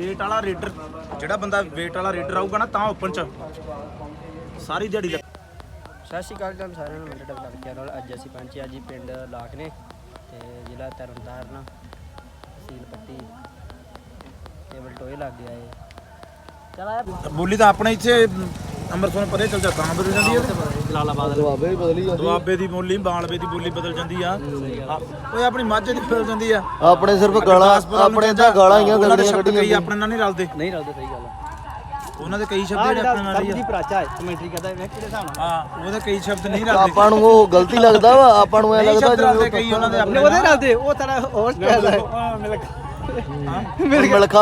Wait ਵਾਲਾ raider ਜਿਹੜਾ ਬੰਦਾ ਵੇਟ ਵਾਲਾ ਰੇਡਰ ਆਊਗਾ ਨਾ ਤਾਂ ਓਪਨ ਚ। ਸਾਰੀ ਦਿਹਾੜੀ ਦਾ ਸਤਿ ਸ਼੍ਰੀ ਅਕਾਲ ਤੁਹਾਨੂੰ ਸਾਰਿਆਂ ਨੂੰ ਮੇਰੇ ਡਬਲ ਚੈਨਲ ਅੱਜ ਅਸੀਂ ਪਹੁੰਚੇ ਆ ਜੀ ਪਿੰਡ ਲਾਖ ਨੇ ਤੇ ਜ਼ਿਲ੍ਹਾ ਤਰਨਤਾਰਨ ਤਹਿਸੀਲ ਪੱਟੀ ਤੇ ਬਲਟੋਏ ਲੱਗ ਗਿਆ ਏ ਚਲ ਬੋਲੀ ਤਾਂ ਆਪਣੇ ਇੱਥੇ ਅੰਮ੍ਰਿਤਸਰ ਪਰੇ ਚੱਲ ਜਾ ਤਾਂ ਬਦਲ ਜਾਂਦੀ ਹੈ ਜਲਾਲਾਬਾਦ ਦੁਆਬੇ ਬਦਲੀ ਜਾਂਦੀ। ਦੁਆਬੇ ਦੀ ਬੋਲੀ ਬਾਲਵੇ ਦੀ ਬੋਲੀ ਬਦਲ ਜਾਂਦੀ ਆ। ਆ, ਓਏ ਆਪਣੀ ਮਾਝੇ ਦੀ ਬਦਲ ਜਾਂਦੀ ਆ? ਆਪਣੇ ਸਿਰਫ ਗਾਲਾਂ ਆਪਣੇ ਤਾਂ ਗਾਲਾਂ ਹੀ ਆ ਉਹਨਾਂ ਦੇ ਗੜੀਆਂ ਸ਼ਬਦ ਕੱਢੀਆਂ ਕਈ ਆਪਣੇ ਨਾਲ ਨਹੀਂ ਰਲਦੇ। ਨਹੀਂ ਰਲਦੇ ਸਹੀ ਗੱਲ ਉਹਨਾਂ ਦੇ ਕਈ ਸ਼ਬਦ ਆ ਜਿਹੜੇ ਜਿਹੜਾ ਆਪਣੇ ਨਾਲ ਹੀ ਦੀ ਆ ਪ੍ਰਾਚਾ ਹੈ ਕਮੈਂਟਰੀ ਕਰਦਾ ਵੇਖ ਕਿਹੜੇ ਹਿਸਾਬ ਨਾਲ। ਹਾਂ ਉਹਦੇ ਕਈ ਸ਼ਬਦ ਨਹੀਂ ਰਲਦੇ। ਆਪਾਂ ਨੂੰ ਉਹ ਗਲਤੀ ਲੱਗਦਾ ਵਾ ਆਪਾਂ ਨੂੰ ਐ ਨਹੀਂ ਲੱਗਦਾ ਸ਼ਬਦ ਰਲਦੇ ਜਿਵੇਂ ਕਈ ਉਹਨਾਂ ਦੇ ਆਪਣੇ ਉਹਦੇ ਰਲਦੇ ਉਹ ਤੇਰਾ ਹੋਰ ਸਟਾਈਲ ਹੈ। ਮਿਲਖਾ।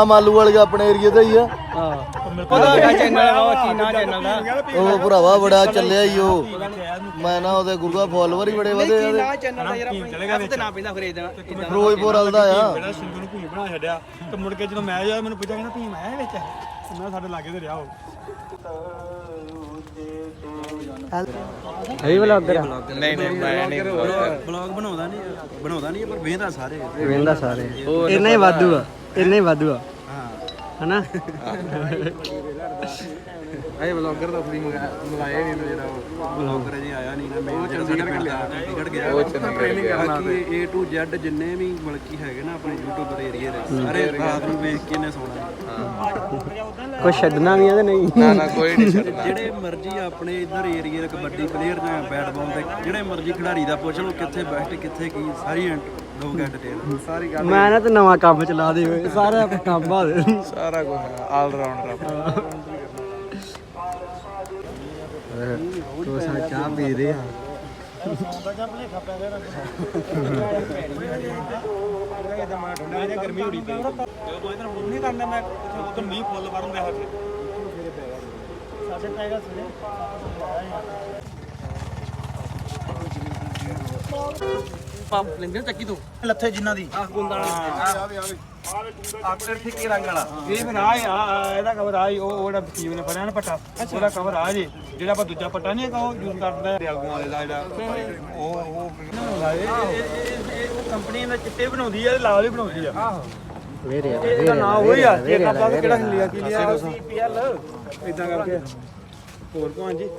ਮਾਲੂ ਵਾਲੇ ਆਪਣੇ ਏਰੀਏ ਦਾ ਹੀ ਆ। ਹਾਂ। ਪਤਾ ਹੈ ਚੈਨਲ ਉਹ ਕੀ ਨਾ ਚੈਨਲ ਦਾ ਉਹ ਭਰਾਵਾ ਬੜਾ ਚੱਲਿਆ ਹੀ ਉਹ। ਮੈਂ ਨਾ ਉਹਦੇ ਗੁਰੂਆ ਫਾਲੋਅਰ ਹੀ ਬੜੇ ਵਧੇ ਆ ਨਾ ਚੈਨਲ ਦਾ ਯਾਰ ਤੇ ਨਾ ਪੈਂਦਾ ਫਿਰ ਇਦਾਂ ਫਿਰੋਜ਼ਪੁਰ ਵਾਲ ਦਾ ਆ। ਸਿੰਧੂ ਨੂੰ ਭੂਮੀ ਬਣਾ ਛੱਡਿਆ ਤੇ ਮੁੜ ਕੇ ਜਦੋਂ ਮੈਂ ਜਾ ਮੈਨੂੰ ਪੁੱਛਿਆ ਕਹਿੰਦਾ ਭੀਮ ਹੈ ਵਿੱਚ? ਮੈਂ ਸਾਡੇ ਲਾਗੇ ਤੇ ਰਿਹਾ ਉਹ। ਹੈ ਵਲੌਗਰ ਨਹੀਂ ਨਹੀਂ ਮੈਂ ਨਹੀਂ ਬਲੌਗ ਬਣਾਉਂਦਾ ਨਹੀਂ ਬਣਾਉਂਦਾ ਨਹੀਂ ਪਰ ਵੇਂਦਾ ਸਾਰੇ। ਵੇਂਦਾ ਸਾਰੇ। ਇੰਨਾ ਹੀ ਵਾਧੂ ਆ ਇੰਨਾ ਹੀ ਵਾਧੂ ਆ। ਹਨਾ? ਇਹ ਬਲੌਗਰ ਦਾ ਫਰੀ ਮੰਗਾਇਆ ਨਹੀਂ ਜਿਹੜਾ ਬਲੌਗਰ ਜੀ ਆਇਆ ਨਹੀਂ ਨਾ ਮੈਂ ਜਿਹੜਾ ਸਾਡੇ ਪਿੰਡ ਦਾ ਟਿਕਟ ਗਿਆ। ਉਹ ਟ੍ਰੇਨਿੰਗ ਬਾਕੀ A to Z ਜਿੰਨੇ ਵੀ ਮਲਕੀ ਹੈਗੇ ਨਾ ਆਪਣੇ ਯੂਟਿਊਬਰ ਏਰੀਏ ਦੇ ਸਾਰੇ ਰਾਤ ਨੂੰ ਵੇਖ ਕੇ ਨੇ। ਸੌਣਾ ਕੁਛ ਛੱਡਣਾ ਵੀ ਆ ਤੇ ਨਹੀਂ? ਨਾ ਨਾ ਕੋਈ ਨਹੀਂ ਛੱਡਦਾ ਜਿਹੜੇ ਮਰਜ਼ੀ ਆਪਣੇ ਇਧਰ ਏਰੀਏ ਦੇ ਕਬੱਡੀ ਪਲੇਅਰ ਜਾਂ ਬੈਟਬਾਲ ਦੇ ਜਿਹੜੇ ਮਰਜ਼ੀ ਖਿਡਾਰੀ ਦਾ ਪੁੱਛ ਲਓ ਕਿੱਥੇ ਬੈਸਟ ਕਿੱਥੇ ਕੀ ਸਾਰੀ ਦੋ ਘੰਟੇ ਡਿਟੇਲ ਸਾਰੀ ਗੱਲ ਮੈਂ ਨਾ ਤੇ ਨਵਾਂ ਕੰਮ ਚਲਾ ਦੇ ਓਏ ਸਾਰਾ ਕੰਮ ਬਾ ਦੇ। ਸਾਰਾ ਕੁਝ ਆਲ ਰਾਉਂਡਰ ਤੋ ਸਾ ਚਾਹ ਪੀ ਰਹੇ ਆ। ਗਰਮੀ ਹੋਣੀ ਪਈ ਜਦੋਂ ਇਧਰ ਹੁਣ ਨਹੀਂ ਕਰਨਾ ਮੈਂ ਉਧਰ ਮੀਂਹ ਫੁੱਲ ਵਰਨ ਦੇ ਹੱਥ ਪੰਪ ਲੈਂਦੇ ਚੱਕੀ ਤੋਂ ਲੱਥੇ ਜਿਨ੍ਹਾਂ ਦੀ ਆਹ ਗੁੰਦਾ ਆਕਰ ਫਿੱਕੇ ਰੰਗ ਵਾਲਾ ਇਹ ਬਣਾ ਆ ਇਹਦਾ ਕਵਰ ਆ ਉਹ ਉਹ ਜਿਹੜਾ ਬਕੀਵ ਨੇ ਫੜਿਆ ਨਾ ਪੱਟਾ ਉਹਦਾ ਕਵਰ ਆ ਜੀ ਜਿਹੜਾ ਆਪਾਂ ਦੂਜਾ ਪੱਟਾ ਨਹੀਂ ਹੈਗਾ ਉਹ ਯੂਜ਼ ਕਰਦਾ ਹੈ ਆਗੂਆਂ ਵਾਲੇ ਦਾ ਜਿਹੜਾ ਉਹ ਉਹ ਕੰਪਨੀ ਦਾ ਚਿੱਟੇ ਬਣਾਉਂਦੀ ਆ ਤੇ ਲਾਲ ਵੀ ਬਣਾਉਂਦੀ ਆ ਆਹੋ ਵੇਰੇ ਆ ਇਹਦਾ ਨਾਂ ਉਹੀ ਆ ਜੇ ਆਪਾਂ ਕਿਹੜਾ ਲਿਆ ਕੀ ਲਿਆ ਸੀਪੀਐਲ ਇਦਾਂ ਕਰਕੇ ਹੋਰ ਭਾਂ ਜੀ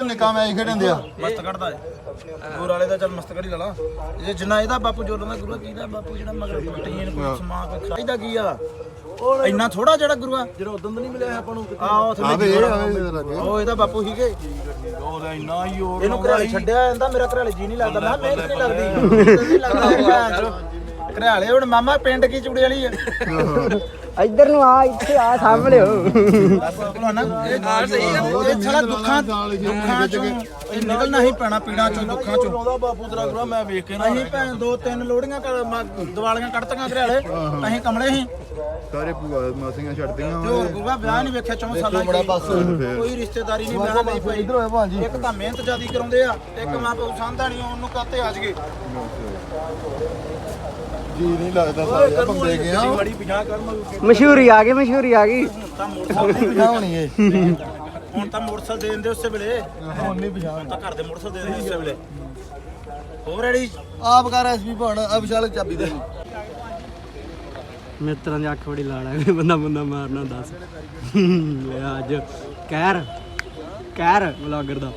ਨਿਕਾ ਮੈਚ ਖੇਡਦੇ ਆ? ਮਸਤ ਕੱਢਦਾ ਹੈ ਗੁਰ ਵਾਲੇ ਦਾ ਚੱਲ ਮਸਤ ਕਰੀ ਲਲਾ ਇਹ ਜਿੰਨਾ ਇਹਦਾ ਬਾਪੂ ਜੋਲਣ ਦਾ ਗੁਰੂ ਕੀਦਾ ਬਾਪੂ ਜਿਹੜਾ ਮਗਰ ਪੱਟੀਆਂ ਕੋਈ ਸਮਾ ਕੋਈ ਖਾਈਦਾ ਕੀ ਆ? ਇੰਨਾ ਥੋੜਾ ਜਿਹੜਾ ਗੁਰੂ ਆ ਜਿਹੜਾ ਉਦੋਂ ਨਹੀਂ ਮਿਲਿਆ ਆਪਾਂ ਨੂੰ? ਆਹ ਥੱਲੇ ਇਹ ਉਹ ਇਹਦਾ ਬਾਪੂ ਸੀਗੇ ਉਹਦਾ ਇੰਨਾ ਹੀ ਹੋਰ ਇਹਨੂੰ ਘਰਾਲੇ ਛੱਡਿਆ ਜਾਂਦਾ ਮੇਰਾ ਘਰਾਲੇ ਜੀ ਨਹੀਂ ਲੱਗਦਾ। ਮੈਂ ਕਿਹਾ ਮਿਹਨਤ ਨਹੀਂ ਲੱਗਦੀ ਨਹੀਂ ਲੱਗਦਾ ਘਰਾਲੇ ਹੁਣ ਮਾਮਾ ਪਿੰਡ ਕੀ ਚੂੜੇ ਵਾਲੀ ਆ? ਇੱਧਰ ਨੂੰ ਆ ਇੱਥੇ ਆ ਸਾਹਮਣੇ ਇਹ ਨਾਲ ਸਹੀ ਆ ਇਹ ਸਾਲਾ ਦੁੱਖਾਂ ਦੁੱਖਾਂ ਚੋਂ ਇਹ ਨਿਕਲਣਾ ਹੀ। ਪੈਣਾ ਪੀੜਾਂ ਚੋਂ ਦੁੱਖਾਂ ਚੋਂ ਉਹਦਾ ਬਾਪੂ ਤੇਰਾ ਗੁਰੂ ਮੈਂ ਵੇਖ ਕੇ ਨਾ ਅਸੀਂ ਭੈਣ ਦੋ ਤਿੰਨ ਲੋੜੀਆਂ ਦਿਵਾਲੀਆਂ ਕੱਢਤੀਆਂ ਘਰਾਲੇ ਅਸੀਂ ਕਮਲੇ ਸੀ। ਸਾਰੇ ਭੂਆ ਮਾਸੀਆਂ ਛੱਡਦੀਆਂ ਤੇ ਹੋਰ ਗੁਰੂਆ ਵਿਆਹ ਨਹੀਂ ਵੇਖਿਆ ਚੌਂ ਸਾਲਾਂ ਬੜਾ ਚ। ਪਾਸੇ ਕੋਈ ਰਿਸ਼ਤੇਦਾਰੀ ਨਹੀਂ ਵਿਆਹ ਨਹੀਂ ਪਈ ਇਧਰ ਹੋਇਆ ਭਾਂਜੀ। ਇੱਕ ਤਾਂ ਮਿਹਨਤ ਜਿਆਦੀ ਕਰਾਉਂਦੇ ਆ ਇੱਕ ਮਾਂ ਪਿਓ ਸੰਧਾ ਨਹੀਂ ਉਹਨੂੰ ਕਾਤੇ ਆ ਜਗੇ ਜੀ ਨਹੀਂ ਲੱਗਦਾ ਸਾਰੇ ਬੰਦੇ ਗਿਆ ਬੜੀ 50 ਕਰ ਮਸ਼ਹੂਰੀ ਆ ਗਈ ਮਸ਼ਹੂਰੀ ਆ ਗਈ। ਤਾਂ ਮੋਟਰਸਾਈਕਲ ਨਾ ਹੋਣੀ ਏ ਹੁਣ ਤਾਂ ਮੋਟਰਸਾਈਕਲ ਦੇ ਦਿੰਦੇ ਉਸੇ ਵੇਲੇ। ਹੁਣ ਨਹੀਂ ਪਛਾਣ। ਹੁਣ ਤਾਂ ਘਰ ਦੇ ਮੋਟਰਸਾਈਕਲ ਦੇ ਦਿੰਦੇ ਉਸੇ ਵੇਲੇ। ਹੋਰ ਰੈਡੀ? ਆਪ ਕਰ ਐਸਪੀ ਭਾਣ ਆ ਵਿਸ਼ਾਲ ਚਾਬੀ ਦੇ। ਮਿੱਤਰਾਂ ਦੀ ਅੱਖ ਬੜੀ ਲਾੜ ਬੰਦਾ ਬੰਦਾ ਮਾਰਨਾ ਦੱਸ। ਲੈ ਅੱਜ। ਕਹਿਰ ਕਹਿਰ ਵਲੌਗਰ ਦਾ।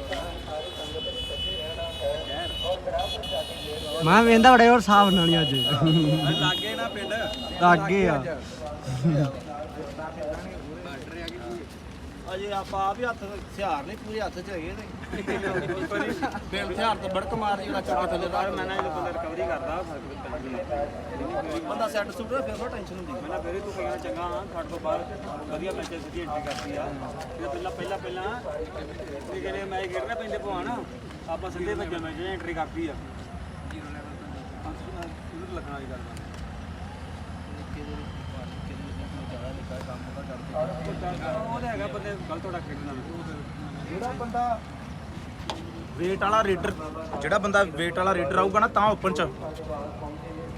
ਮੈਂ ਵੇਂਦਾ ਬੜੇ ਹੋਰ ਸਾਫ਼ ਨਾਲ ਅੱਜ। ਲੱਗੇ ਨਾ ਪਿੰਡ। ਲੱਗੇ ਆ। ਅਜੇ ਆਪਾਂ ਆ ਵੀ ਹੱਥ ਹਥਿਆਰ ਨਹੀਂ ਪੂਰੇ ਹੱਥ 'ਚ ਹੈਗੇ ਨੇ। ਬਿਲ ਹਥਿਆਰ ਤੋਂ ਬੜਕ ਮਾਰ ਜਿਹੜਾ ਚੱਕਾ ਥੱਲੇ ਦਾ ਮੈਂ ਨਾ ਇਹ ਬੰਦਾ ਰਿਕਵਰੀ ਕਰਦਾ ਬੰਦਾ ਸੈੱਟ ਸੁੱਟ ਫਿਰ ਥੋੜਾ ਟੈਨਸ਼ਨ ਹੁੰਦੀ। ਮੈਂ ਨਾ ਫਿਰ ਤੂੰ ਕਹਿੰਦਾ ਚੰਗਾ ਹਾਂ ਸਾਡੇ ਤੋਂ ਬਾਅਦ ਵਧੀਆ ਮੈਚਾਂ ਸਿੱਧੀ ਐਂਟਰੀ ਕਰਦੀ ਆ। ਪਹਿਲਾਂ ਇਹ ਪੈਂਦੇ ਆਪਾਂ ਸਿੱਧੇ ਐਂਟਰੀ ਕਰਦੀ ਆ। ਉਹ ਤਾਂ ਹੈਗਾ ਬੰਦੇ ਗਲਤ ਜਿਹੜਾ ਬੰਦਾ ਵੇਟ ਵਾਲਾ ਰੇਡਰ ਜਿਹੜਾ ਬੰਦਾ ਵੇਟ ਵਾਲਾ ਰੇਡਰ ਆਊਗਾ ਨਾ ਤਾਂ ਓਪਨ 'ਚ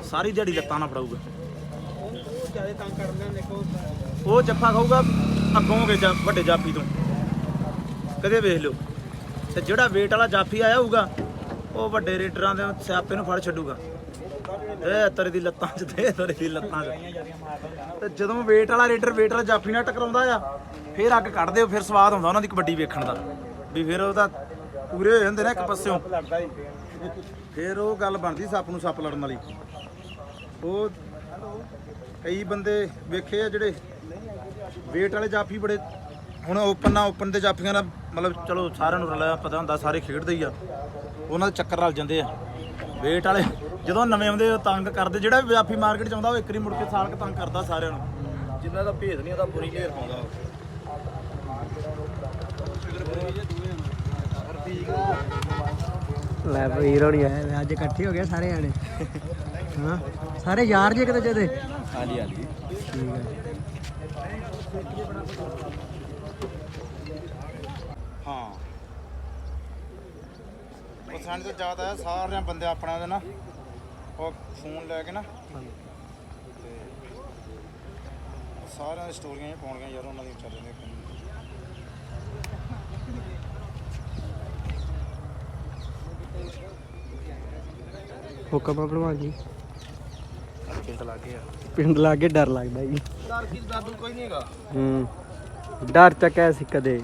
ਸਾਰੀ ਦਿਹਾੜੀ ਲੱਤਾਂ ਨਾ ਫੜਾਊਗਾ। ਜ਼ਿਆਦਾ ਤੰਗ ਕਰਨਾ ਦੇਖੋ। ਉਹ ਜੱਫਾ ਖਾਊਗਾ ਅੱਗੋਂ ਕੇ ਵੱਡੇ ਜਾਫੀ ਤੋਂ। ਕਦੇ ਵੇਖ ਲਿਓ। ਤੇ ਜਿਹੜਾ ਵੇਟ ਵਾਲਾ ਜਾਫੀ ਆਇਆ ਹੋਊਗਾ ਉਹ ਵੱਡੇ ਰੇਡਰਾਂ ਦੇ ਸਿਆਪੇ ਨੂੰ ਫੜ ਛੱਡੂਗਾ। ਇਹ ਤੇਰੇ ਦੀ ਲੱਤਾਂ 'ਚ ਤੇ ਤੇਰੇ ਦੀ ਲੱਤਾਂ 'ਚ। ਤੇ ਜਦੋਂ ਵੇਟ ਵਾਲਾ ਰੇਡਰ ਵੇਟ ਵਾਲਾ ਜਾਫੀ ਨਾਲ ਟਕਰਾਉਂਦਾ ਆ, ਫਿਰ ਅੱਗ ਕੱਢਦੇ ਹੋ ਫਿਰ ਸਵਾਦ ਹੁੰਦਾ ਉਹਨਾਂ ਦੀ ਕਬੱਡੀ ਵੇਖਣ ਦਾ। ਵੀ ਫਿਰ ਉਹ ਤਾਂ ਪੂਰੇ ਹੋ ਜਾਂਦੇ ਨੇ ਇੱਕ ਪਾਸਿਓਂ। ਫਿਰ ਉਹ ਗੱਲ ਬਣਦੀ ਸੱਪ ਨੂੰ ਸੱਪ ਲੜਨ ਵਾਲੀ। ਉਹ ਕਈ ਬੰਦੇ ਵੇਖੇ ਆ ਜਿਹੜੇ ਵੇਟ ਵਾਲੇ ਜਾਫੀ ਬੜੇ, ਹੁਣ ਓਪਨ ਨਾ ਓਪਨ ਦੇ ਜਾਫੀਆਂ ਦਾ ਮਤਲਬ ਚਲੋ ਸਾਰਿਆਂ ਨੂੰ ਰਲਿਆ ਪਤਾ ਹੁੰਦਾ, ਸਾਰੇ ਖੇਡਦੇ ਹੀ ਆ। ਉਹਨਾਂ ਦੇ ਚੱਕਰ ਰਲ ਜਾਂਦੇ ਆ। ਵੇਟ ਵਾਲੇ ਜਦੋਂ ਨਵੇਂ ਆਉਂਦੇ ਉਹ ਤੰਗ ਕਰਦੇ। ਜਿਹੜਾ ਵੀ ਜਾਫੀ ਮਾਰਕੀਟ ਚ ਆਉਂਦਾ ਉਹ ਇੱਕ ਵਾਰੀ ਮੁੜ ਕੇ ਸਾਲ ਕ ਤੰਗ ਕਰਦਾ ਸਾਰਿਆਂ ਨੂੰ। ਜਿੰਨਾ ਦਾ ਭੇਦ ਨਹੀਂ ਉਹਦਾ ਪੂਰੀ ਘੇਰ ਪਾਉਂਦਾ ਲੈ ਬਈ ਹੀਰੋ ਨਹੀਂ ਆਇਆ ਵੇ ਅੱਜ ਇਕੱਠੇ ਹੋ ਗਏ ਸਾਰੇ ਆਣੇ ਹਾਂ ਸਾਰੇ ਯਾਰ ਜੇ ਕਿਤੇ ਜਦੇ। ਹਾਲੀ ਹਾਲੀ ਠੀਕ ਹੈ। ਹਾਂ ਪਸੰਦ ਤੋਂ ਜ਼ਿਆਦਾ ਹੈ ਸਾਰਿਆਂ ਬੰਦੇ ਆਪਣਾ ਦੇ ਨਾ। ਉਹ ਫੋਨ ਲੈ ਕੇ ਨਾ ਤੇ ਸਾਰਿਆਂ ਦੀ ਸਟੋਰੀਆਂ ਹੀ ਪਾਉਣੀਆਂ ਯਾਰ ਉਹਨਾਂ ਦੀ ਵਿਚਾਰੇ ਦੇ ਹੁਕਮ ਆ ਭਲਵਾਨ ਜੀ ਪਿੰਡ ਲੱਗੇ ਆ। ਪਿੰਡ ਲਾ ਕੇ ਡਰ ਲੱਗਦਾ ਜੀ। ਡਰ ਕੀ ਦਾਦੂ ਕੋਈ ਨਹੀਂ ਹੈਗਾ। ਹੂੰ ਡਰ ਚੱਕਿਆ ਸੀ ਕਦੇ।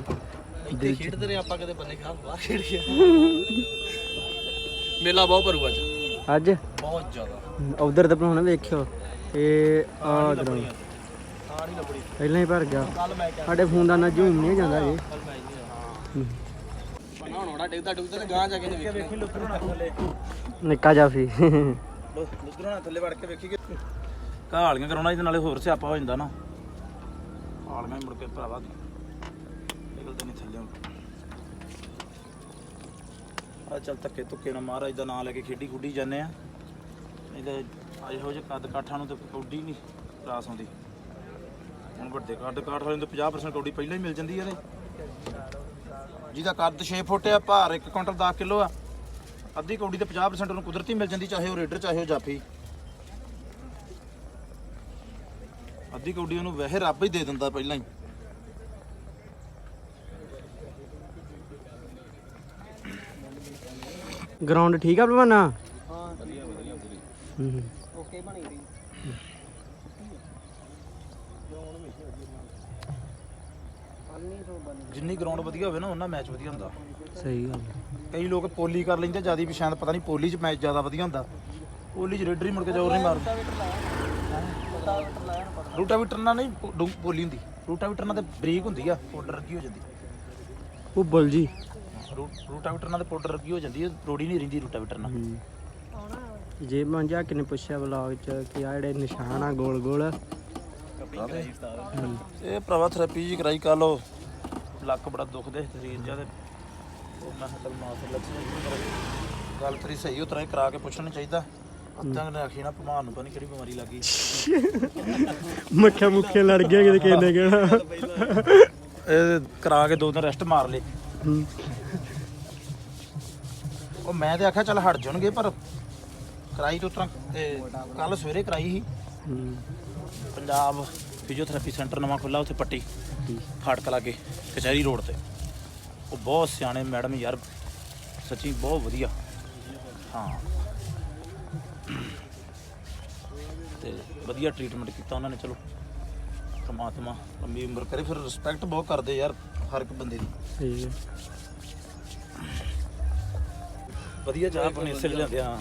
ਇੱਥੇ ਖੇਡਦੇ ਰਹੇ ਆਪਾਂ ਕਦੇ ਬੰਦੇ ਖਰਾਬ ਬਾਹਰ ਖੇਡ ਮੇਲਾ ਬਹੁਤ ਭਰੂ ਅੱਜ। ਅੱਜ? ਬਹੁਤ ਜ਼ਿਆਦਾ। ਉਧਰ ਤਾਂ ਭਲਵਾਨ ਵੇਖਿਓ ਇਹ ਆ ਗਰਾਉਂਡ ਪਹਿਲਾਂ ਹੀ ਭਰ ਗਿਆ। ਸਾਡੇ ਫੋਨ ਦਾ ਨਾ ਜ਼ੂਮ ਨਹੀਂ ਜਾਂਦਾ ਜੀ। ਬਣਾਉਣਾ ਡਿੱਗਦਾ ਡੁੱਗਦਾ ਤੇ ਗਾਂ ਜਾ ਕੇ ਵੇਖੀ ਵੇਖੀ ਲੁੱਤਰੋਂ ਨਾ ਥੱਲੇ। ਨਿੱਕਾ ਜਾਫੀ ਲੁੱਤਰੋਂ ਨਾ ਥੱਲੇ ਵੜ ਕੇ ਵੇਖੀ ਕਿ ਕਹਾਲੀਆਂ ਕਰਾਉਣਾ ਇਹਦੇ ਨਾਲੇ ਹੋਰ ਸਿਆਪਾ ਹੋ ਜਾਂਦਾ ਨਾ। ਹਾਲੀਆਂ ਮੁੜ ਕੇ ਭਰਾਵਾ ਨਿਕਲਦੇ ਨਹੀਂ ਥੱਲੇ ਆ ਚੱਲ ਧੱਕੇ ਧੁੱਕੇ ਨਾ ਮਹਾਰਾਜ ਦਾ ਨਾਮ ਲੈ ਕੇ ਖੇਡੀ ਖੁੱਡੀ ਜਾਂਦੇ ਆ। ਨਹੀਂ ਇਹੋ ਜਿਹੇ ਕੱਦ ਕਾਠਾਂ ਨੂੰ ਤੇ ਕੌਡੀ ਨਹੀਂ ਰਾਸ ਆਉਂਦੀ। ਹੁਣ ਵੱਡੇ ਕੱਦ ਕਾਠ ਵਾਲੇ ਨੂੰ ਤਾਂ 50% ਕੌਡੀ ਪਹਿਲਾਂ ਹੀ ਮਿਲ ਜਾਂਦੀ ਆ ਇਹਦੇ। ਜਿਹਦਾ ਕੱਦ 6 ਫੁੱਟ ਆ, ਭਾਰ 1 ਕੁਇੰਟਲ 10 ਕਿਲੋ ਆ। ਅੱਧੀ ਕੌਡੀ ਤੇ 50% ਉਹਨੂੰ ਕੁਦਰਤੀ ਮਿਲ ਜਾਂਦੀ, ਚਾਹੇ ਉਹ ਰੇਡਰ, ਚਾਹੇ ਉਹ ਜਾਫੀ। ਅੱਧੀ ਕੌਡੀ ਉਹਨੂੰ ਵੈਸੇ ਰੱਬ ਹੀ ਦੇ ਦਿੰਦਾ ਪਹਿਲਾਂ ਹੀ। ਗਰਾਊਂਡ ਠੀਕ ਆ ਭਲਵਾਨਾ? ਹਾਂ ਵਧੀਆ ਵਧੀਆ ਓਕੇ ਬਣੀ ਰਹੀ। ਜਿੰਨੀ ਗਰਾਊਂਡ ਵਧੀਆ ਹੋਵੇ ਨਾ ਉਹਨਾਂ ਮੈਚ ਵਧੀਆ ਹੁੰਦਾ। ਸਹੀ ਗੱਲ। ਕਈ ਲੋਕ ਪੋਲੀ ਕਰ ਲੈਂਦੇ ਜ਼ਿਆਦਾ ਵੀ ਸ਼ਾਇਦ ਪਤਾ ਨਹੀਂ ਪੋਲੀ 'ਚ ਮੈਚ ਜ਼ਿਆਦਾ ਵਧੀਆ ਹੁੰਦਾ। ਪੋਲੀ 'ਚ ਰੇਡਰ ਹੀ ਮੁੜ ਕੇ ਜ਼ੋਰ ਨਹੀਂ ਮਾਰਦਾ। ਰੂਟਾਵੀਟਰ ਨਾਲ ਨਹੀਂ ਪੋਲੀ ਹੁੰਦੀ। ਰੂਟਾਵੀਟਰ ਨਾਲ ਤੇ ਬਰੀਕ ਹੁੰਦੀ ਆ ਪਾਊਡਰ ਵਰਗੀ ਹੋ ਜਾਂਦੀ। ਉਹ ਬੁੱਲ ਜੀ। ਰੂ- ਰੂਟਾਵੀਟਰ ਨਾਲ ਤੇ ਪਾਊਡਰ ਵਰਗੀ ਹੋ ਜਾਂਦੀ ਹੈ ਰੋੜੀ ਨਹੀਂ ਰਹਿੰਦੀ ਰੂਟਾਵੀਟਰ ਨਾਲ। ਜੇ ਮੰਜਾ ਕਿਨੇ ਪੁੱਛਿਆ ਵਲੌਗ ਚ ਕਿ ਆ ਜਿਹੜੇ ਨਿਸ਼ਾਨ ਆ ਗੋਲ ਗੋਲ? ਇਹ ਭਰਾਵਾ ਥੈਰੇਪੀ ਜੀ ਕਰਾਈ ਕੱਲ ਉਹ ਲੱਕ ਬੜਾ ਦੁਖਦੇ ਸਰੀਰ ਜਿਹਾ ਤੇ ਉਹ ਮੈਂ ਕਿਹਾ ਚੱਲ ਮਾਸ ਲੱਛਣ ਗੱਲ ਤੇਰੀ ਸਹੀ ਉਤਰਾ ਹੀ ਕਰਾ ਕੇ ਪੁੱਛਣਾ ਚਾਹੀਦਾ। ਅੱਤਾਂ ਨੇ ਆਖੀ ਨਾ ਭਮਾਨ ਨੂੰ ਪਤਾ ਨਹੀਂ ਕਿਹੜੀ ਬਿਮਾਰੀ ਲੱਗੀ ਮੱਖਿਆ ਮੁੱਖੇ ਲੜ ਗਿਆ ਕਿਤੇ ਕਿਸੇ ਨੇ ਕਹਿਣਾ ਇਹ ਕਰਾ ਕੇ ਦੋ ਦਿਨ ਰੈਸਟ ਮਾਰ ਲੇ ਉਹ ਮੈਂ ਤੇ ਆਖਿਆ ਚੱਲ ਹਟ ਜਾਣਗੇ, ਪਰ ਕਰਾਈ ਤੋਂ ਤਰ੍ਹਾਂ ਤੇ ਕੱਲ ਸਵੇਰੇ ਕਰਾਈ ਸੀ। ਪੰਜਾਬ ਫਿਜ਼ੀਓਥੈਰੇਪੀ ਸੈਂਟਰ ਨਵਾਂ ਖੁੱਲਾ ਉੱਥੇ ਪੱਟੀ ਫਾਟਕ ਲਾਗੇ, ਕਚਹਿਰੀ ਰੋਡ ਤੇ। ਉਹ ਬਹੁਤ ਸਿਆਣੇ ਮੈਡਮ ਯਾਰ, ਸੱਚੀ ਬਹੁਤ ਵਧੀਆ। ਹਾਂ। ਤੇ ਵਧੀਆ ਟ੍ਰੀਟਮੈਂਟ ਕੀਤਾ ਉਹਨਾਂ ਨੇ, ਚਲੋ। ਪਰਮਾਤਮਾ ਲੰਬੀ ਉਮਰ ਕਰੇ, ਫਿਰ ਰਿਸਪੈਕਟ ਬਹੁਤ ਕਰਦੇ ਯਾਰ, ਹਰ ਇੱਕ ਬੰਦੇ ਦੀ। ਠੀਕ ਹੈ। ਵਧੀਆ ਚਾਹ ਪਾਣੀ ਲਈ ਲਿਆਂਦੇ ਆ।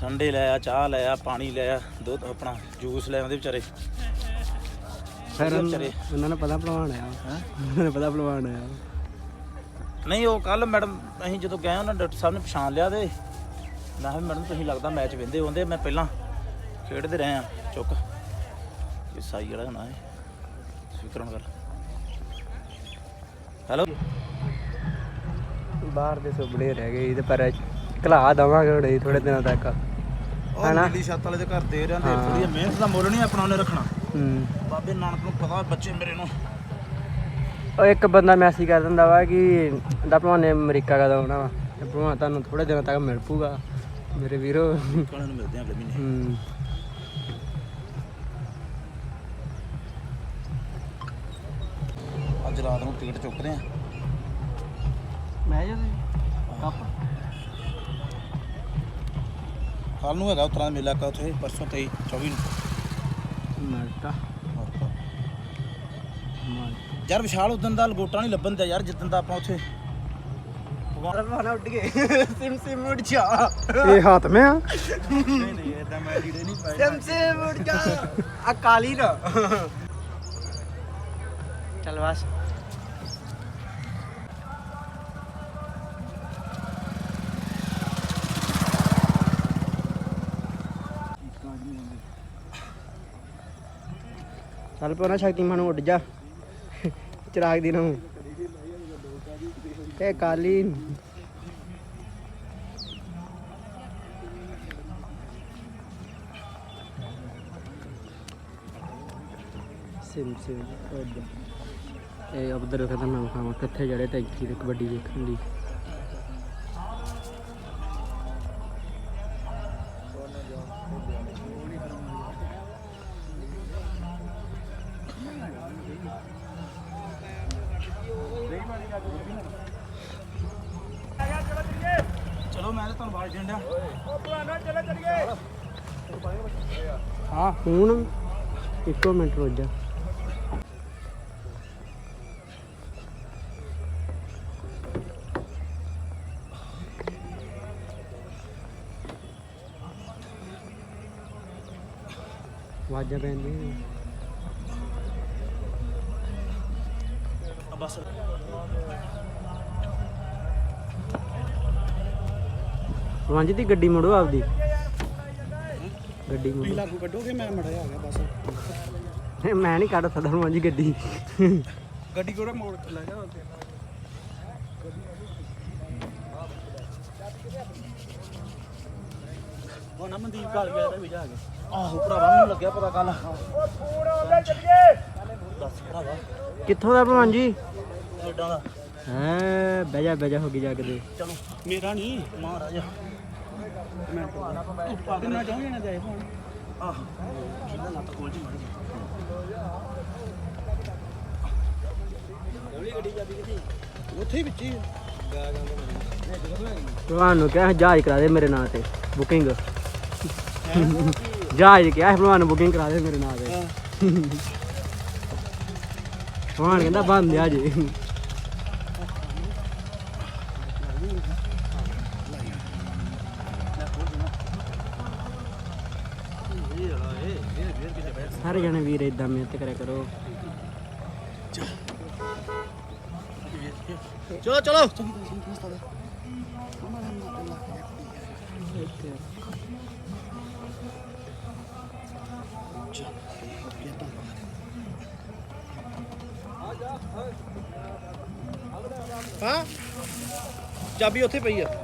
ਠੰਡੇ ਲੈ ਆ ਚਾਹ ਲੈ ਆ ਪਾਣੀ ਲੈ ਆ ਦੁੱਧ ਆਪਣਾ ਜੂਸ ਲੈ ਆਉਂਦੇ ਵਿਚਾਰੇ। ਫਿਰ ਉਹਨਾਂ ਵਿਚਾਰੇ। ਉਹਨਾਂ ਨੇ ਪਤਾ ਭਲਵਾਨ ਆਇਆ ਉਹਨਾਂ ਨੇ ਪਤਾ ਭਲਵਾਨ ਆਇਆ ਨਹੀਂ ਉਹ ਕੱਲ ਮੈਡਮ ਅਸੀਂ ਜਦੋਂ ਗਏ ਉਹਨਾਂ ਡਾਕਟਰ ਸਾਹਿਬ ਨੇ ਪਛਾਣ ਲਿਆ ਤੇ ਮੈਂ ਕਿਹਾ ਮੈਡਮ ਤੁਸੀਂ ਲੱਗਦਾ ਮੈਚ ਵਿੰਦੇ ਹੁੰਦੇ ਮੈਂ ਪਹਿਲਾਂ ਖੇਡਦੇ ਰਹੇ ਆ ਚੁੱਕ। ਇਹ ਸਾਈ ਵਾਲਾ ਹੋਣਾ ਹੈ ਸਵੀਕਰਨ ਕਰ। ਹੈਲੋ? ਬਾਹਰ ਦੇ ਸੁਪਨੇ ਰਹਿ ਗਏ ਇਹਦੇ ਪਰ ਘਲਾ ਦਵਾਂਗੇ ਹੁਣ ਥੋੜੇ ਦਿਨਾਂ ਤੱਕ। ਉਹ ਨੀਲੀ ਛੱਤ ਵਾਲੇ ਦੇ ਘਰ ਦੇ ਰਿਆਂ ਦੇ ਥੋੜੀ ਮਿਹਨਤ ਦਾ ਮੁੱਲ ਨਹੀਂ ਆਪਣਾ ਉਹਨੇ ਰੱਖਣਾ। ਹੂੰ। ਬਾਬੇ ਨਾਨਕ ਨੂੰ ਪਤਾ ਬੱਚੇ ਮੇਰੇ ਨੂੰ। ਉਹ ਇੱਕ ਬੰਦਾ ਮੈਸੇਜ ਕਰ ਦਿੰਦਾ ਵਾ ਕਿ ਦਾ ਭਲਵਾਨ ਅਮਰੀਕਾ ਕਦੋਂ ਆਉਣਾ ਵਾ। ਤੇ ਭਲਵਾਨ ਤੁਹਾਨੂੰ ਥੋੜੇ ਦਿਨਾਂ ਤੱਕ ਮਿਲ ਪੂਗਾ ਮੇਰੇ ਵੀਰੋ। ਕਾਲੇ ਨੂੰ ਮਿਲਦੇ ਆ ਅਗਲੇ ਮਹੀਨੇ। ਹੂੰ। ਅੱਜ ਰਾਤ ਨੂੰ ਟਿਕਟ ਚੁੱਕਦੇ ਆ ਮੈਂ ਜਦੋਂ ਕੱਪ। ਕੱਲ ਨੂੰ ਹੈਗਾ ਉਤਰਾਂ ਦਾ ਮੇਲਾ ਕਾ ਉੱਥੇ ਪਰਸੋਂ 23 24 ਨੂੰ। ਮਾਲਟਾ। ਯਾਰ ਵਿਸ਼ਾਲ ਉਦੋਂ ਦਾ ਲਗੋਟਾ ਨਹੀਂ ਲੱਭਣ ਦਿਆ ਯਾਰ ਜਿੱਦਣ ਦਾ ਆਪਾਂ ਉੱਥੇ ਰਵਾਨਾ ਉੱਡ ਗਏ। ਸਿਮ ਸਿਮ ਉੱਡ ਜਾ। ਇਹ ਹੱਥ ਮੈਂ ਆ? ਨਹੀਂ ਨਹੀਂ ਇਦਾਂ ਮੈਂ ਲੀੜੇ ਨਹੀਂ ਪਾਏ। ਸਿਮ ਸਿਮ ਉੱਡ ਜਾ। ਆ ਕਾਲੀ ਨਾ। ਚੱਲ ਬਸ। ਚੱਲ ਪਿਆ ਨਾ ਸ਼ਕਤੀਮਾਨ ਉੱਡ ਜਾ। ਚਿਰਾਗ ਦੀ ਨੂੰ। ਇਹ ਕਾਲੀ। ਸਿਮ ਸਿਮ, ਉੱਡ ਇਹ ਉਧਰ ਕਹਿੰਦਾ ਮੈਂ ਕਿੱਥੇ ਜੜੇ ਟੈਂਕੀ ਤੇ ਕਬੱਡੀ ਦੇਖਣ ਦੀ। ਚਲੋ ਮੈਂ ਤਾਂ ਤੁਹਾਨੂੰ ਬਾਹਰ ਡੰਡਿਆ ਹਾਂ ਹੁਣ ਇੱਕੋ ਮਿੰਟ ਰੁਕ ਜਾ ਵਾਜਾ ਪੈਂਦੀ ਵਾਂਜੀ ਦੀ ਗੱਡੀ ਮੋੜੋ ਆਪਦੀ। ਗੱਡੀ ਮੋੜੋ। ਲਾਗੂ ਕੱਢੋਗੇ ਮੈਂ ਮੜਿਆ ਆ ਗਿਆ ਬਸ। ਨਹੀਂ, ਮੈਂ ਨਹੀਂ ਕੱਢ ਸਕਦਾ ਵਾਂਜੀ ਗੱਡੀ। ਗੱਡੀ ਕੋਰੇ ਮੋੜ ਕੇ ਲੈ ਜਾ ਉਹ ਨਾ ਮਨਦੀਪ ਕਾਲ ਗਿਆ ਤਾਂ ਵੀ ਜਾ ਕੇ। ਆਹੋ ਭਰਾਵਾ ਮੈਨੂੰ ਲੱਗਿਆ ਪਤਾ ਕੱਲ ਦੱਸ ਭਰਾਵਾ। ਕਿੱਥੋਂ ਦਾ ਭਵਾਨ ਜੀ ਐਡਾ ਦਾ। ਹੈ ਬਹਿ ਜਾ ਬਹਿ ਜਾ ਹੋ ਗਈ ਜਾ ਕੇ ਦੇ ਚਲੋ ਮੇਰਾ ਨਹੀਂ ਮਹਾਰਾਜਾ। ਫੋਨ ਆਹ ਕਿੰਨਾ ਲੱਤ ਖੋਲ ਜੀ ਮਾਰੀ ਉੱਥੇ ਹੀ ਵਿੱਚ ਹੀ ਭਲਵਾਨ ਨੂੰ ਕਿਹਾ ਜਹਾਜ਼ ਕਰਾ ਦੇ ਮੇਰੇ ਨਾਂ ਤੇ ਬੁਕਿੰਗ ਜਹਾਜ਼ ਕਿਹਾ ਭਲਵਾਨ ਨੂੰ ਬੁਕਿੰਗ ਕਰਾ ਦੇ ਮੇਰੇ ਨਾਂ ਤੇ। ਭਲਵਾਨ ਕਹਿੰਦਾ ਬੰਦ ਆ ਜੀ। ਸਾਰੇ ਜਣੇ ਵੀਰ ਇਦਾਂ ਮਿਹਨਤ ਕਰਿਆ ਕਰੋ। ਚਲੋ ਚਲੋ। ਹਾਂ? ਚਾਬੀ ਉੱਥੇ ਪਈ ਆ।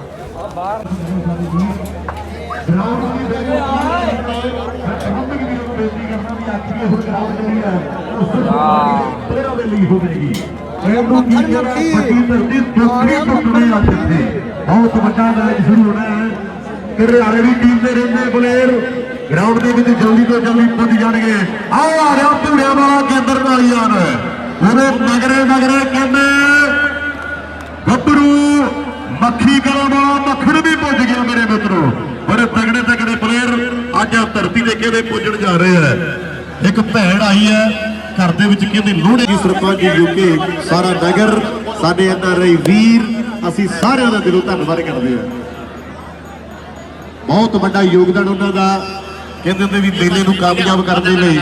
ਬਾਹਰ ਗਰਾਊਂਡ ਦੀ ਬੈਠਕ ਹਮ ਵੀ ਨੂੰ ਬੇਨਤੀ ਕਰਨਾ ਵੀ ਅੱਜ ਵੀ ਗਰਾਊਂਡ ਜਿਹੜੀ ਹੈ ਉਸ ਤੋਂ ਤੇਰਾ ਦੇ ਲਈ ਹੋਵੇਗੀ ਇਹਨੂੰ ਕੀ ਕਹਿੰਦਾ ਵੱਡੀ ਧਰਤੀ ਦੂਸਰੀ ਟੁੱਟਣੀ ਅੱਜ ਇੱਥੇ ਬਹੁਤ ਵੱਡਾ ਮੈਚ ਸ਼ੁਰੂ ਹੋਣਾ ਹੈ ਕਿਰੇ ਵਾਲੇ ਟੀਮ ਦੇ ਰਹਿੰਦੇ ਪਲੇਅਰ ਗਰਾਊਂਡ ਦੇ ਵਿੱਚ ਜਲਦੀ ਤੋਂ ਜਲਦੀ ਪੁੱਜ ਜਾਣਗੇ ਆਓ ਆ ਰਿਹਾ ਧੂੜਿਆਂ ਵਾਲਾ ਕੇਂਦਰ ਨਾਲੀਆਨ ਉਹਦੇ ਨਗਰੇ ਨਗਰੇ ਕਹਿੰਦੇ ਗੱਭਰੂ ਮੱਖੀ ਕਲਾ ਵਾਲਾ ਮੱਖਣ ਵੀ ਪੁੱਜ ਗਿਆ ਮੇਰੇ ਮਿੱਤਰੋ ਬੜੇ ਤਗੜੇ ਤਗੜੇ ਪਲੇਅਰ ਆ ਧਰਤੀ ਤੇ ਕਿਹਦੇ ਪੁੱਜਣ ਜਾ ਰਹੇ ਆ ਇੱਕ ਭੈਣ ਆਈ ਹੈ ਘਰ ਦੇ ਵਿੱਚ ਕਹਿੰਦੇ ਲੋਹੜੇ ਦੀ ਸਰਪੰਚ ਯੂਕੇ ਸਾਰਾ ਨਗਰ ਸਾਡੇ ਐਨਆਰਆਈ ਵੀਰ ਅਸੀਂ ਸਾਰਿਆਂ ਦਾ ਦਿਲੋਂ ਧੰਨਵਾਦ ਕਰਦੇ ਹਾਂ। ਬਹੁਤ ਵੱਡਾ ਯੋਗਦਾਨ ਉਹਨਾਂ ਦਾ ਕਹਿੰਦੇ ਹੁੰਦੇ ਵੀ ਮੇਲੇ ਨੂੰ ਕਾਮਯਾਬ ਕਰਨ ਦੇ ਲਈ।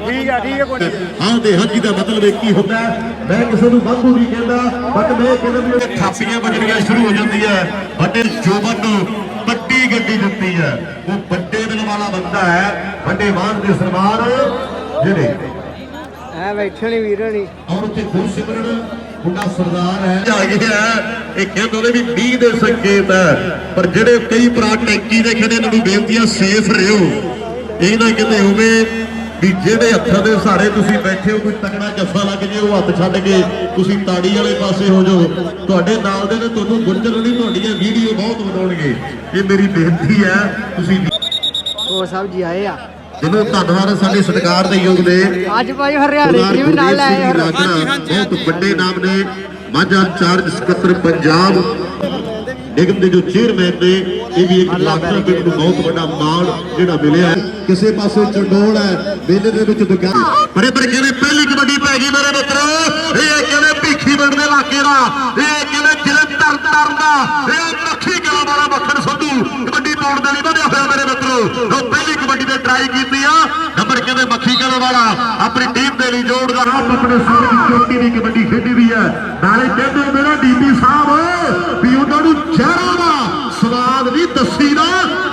ਠੀਕ ਆ ਠੀਕ ਆ ਕੋਈ ਹਾਂ ਦੇ ਹੱਜੀ ਦਾ ਮਤਲਬ ਇਹ ਕੀ ਹੁੰਦਾ? ਮੈਂ ਕਿਸੇ ਨੂੰ ਵਾਧੂ ਨਹੀਂ ਕਹਿੰਦਾ ਬਟ ਮੈਂ ਕਹਿੰਦਾ ਵੀ ਥਾਪੀਆਂ ਵੱਜਣੀਆਂ ਸ਼ੁਰੂ ਹੋ ਜਾਂਦੀਆਂ ਹੈ ਵੱਡੇ ਜੋਬਨ ਨੂੰ ਵੱਡੀ ਗੱਡੀ ਦਿੱਤੀ ਹੈ। ਉਹ ਵੱਡੇ ਵਾਲਾ ਬੰਦਾ ਹੈ ਵੱਡੇ ਮਾਨ ਦੇ ਸਰਮਾਨ ਜਿਹੜੇ ਐ ਬੈਠੇ ਨਹੀਂ ਵੀਰ ਨਹੀਂ ਔਰ ਉੱਥੇ ਗੁਰਸਿਮਰਨ ਮੁੰਡਾ ਸਰਦਾਰ ਹੈ। ਆ ਗਿਆ ਇਹ ਕਹਿੰਦੇ ਉਹਦੇ ਵੀ 20 ਦੇ ਸੰਕੇਤ ਹੈ। ਪਰ ਜਿਹੜੇ ਕਈ ਭਰਾ ਟੈਂਕੀ ਦੇ ਖੜੇ ਇਹਨਾਂ ਨੂੰ ਬੇਨਤੀ ਆ ਸੇਫ ਰਹੋ ਇਹ ਨਾ ਕਿਤੇ ਹੋਵੇ ਵੀ ਜਿਹੜੇ ਹੱਥਾਂ ਦੇ ਸਹਾਰੇ ਤੁਸੀਂ ਬੈਠੇ ਹੋ ਕੋਈ ਤਕੜਾ ਜੱਫਾ ਲੱਗ ਜੇ ਉਹ ਹੱਥ ਛੱਡ ਕੇ ਤੁਸੀਂ ਤਾੜੀ ਵਾਲੇ ਪਾਸੇ ਹੋ ਜਾਓ। ਤੁਹਾਡੇ ਨਾਲ ਦੇ ਨੇ ਤੁਹਾਨੂੰ ਗੁੰਜਰ ਨਹੀਂ ਤੁਹਾਡੀਆਂ ਵੀਡੀਓ ਬਹੁਤ ਵਧਾਉਣਗੇ ਇਹ ਮੇਰੀ ਬੇਨਤੀ ਹੈ ਤੁਸੀਂ ਉਹ ਸਾਹਿਬ ਜੀ ਆਏ ਆ। ਜਿਹਨੂੰ ਧੰਨਵਾਦ ਸਾਡੇ ਸਤਿਕਾਰ ਦੇ ਯੋਗ ਨੇ। ਅੱਜ ਭਾਈ ਹਰਿਆਣੇ ਦੀ ਵੀ ਨਾਲ ਆਏ ਰਾਜਾ ਬਹੁਤ ਵੱਡੇ ਨਾਮ ਨੇ। ਮਾਝਾ ਚਾਰਜ ਸਕੱਤਰ ਪੰਜਾਬ ਨਿਗਮ ਦੇ ਜੋ ਚੇਅਰਮੈਨ ਨੇ ਇਹ ਵੀ ਇੱਕ ਲਾਖਾ ਪਿੰਡ ਨੂੰ ਬਹੁਤ ਵੱਡਾ ਮਾਣ ਜਿਹੜਾ ਮਿਲਿਆ। ਕਿਸੇ ਪਾਸੇ ਚੰਡੋਲ ਹੈ ਮੇਲੇ ਦੇ ਵਿੱਚ ਦੁਕਾਨ ਬੜੇ ਬੜੇ ਕਹਿੰਦੇ ਪਹਿਲੀ ਕਬੱਡੀ ਪੈ ਗਈ ਮੇਰੇ ਮਿੱਤਰੋ। ਇਹ ਕਹਿੰਦੇ ਭੀਖੀ ਪਿੰਡ ਦੇ ਇਲਾਕੇ ਦਾ? ਇਹ ਕਹਿੰਦੇ ਜ਼ਿਲ੍ਹੇ ਤਾਰਨ ਦਾ ਇਹ ਮੱਖੀ ਕਲਾ ਵਾਲਾ ਮੱਖਣ ਸੰਧੂ ਕਬੱਡੀ ਪਾਉਣ ਦੇ ਲਈ ਵਧਿਆ ਹੋਇਆ ਮੇਰੇ ਮਿੱਤਰੋ ਉਹ ਪਹਿਲੀ ਕਬੱਡੀ ਤੇ ਟਰਾਈ ਕੀਤੀ ਆ। ਨੰਬਰ ਕਹਿੰਦੇ ਮੱਖੀ ਕਲਾ ਵਾਲਾ? ਆਪਣੀ ਟੀਮ ਦੇ ਲਈ ਜੋੜਦਾ ਆਪ ਆਪਣੇ ਸਾਹ ਦੀ ਚੋਟੀ ਦੀ ਕਬੱਡੀ ਖੇਡੀ ਵੀ ਹੈ। ਨਾਲੇ ਕਹਿੰਦੇ ਮੇਰਾ ਡੀਪੀ ਸਾਹਿਬ, ਵੀ ਉਹਨਾਂ ਨੂੰ ਚਿਹਰਾ ਦਾ ਸਵਾਦ ਨਹੀਂ ਦੱਸੀ ਨਾ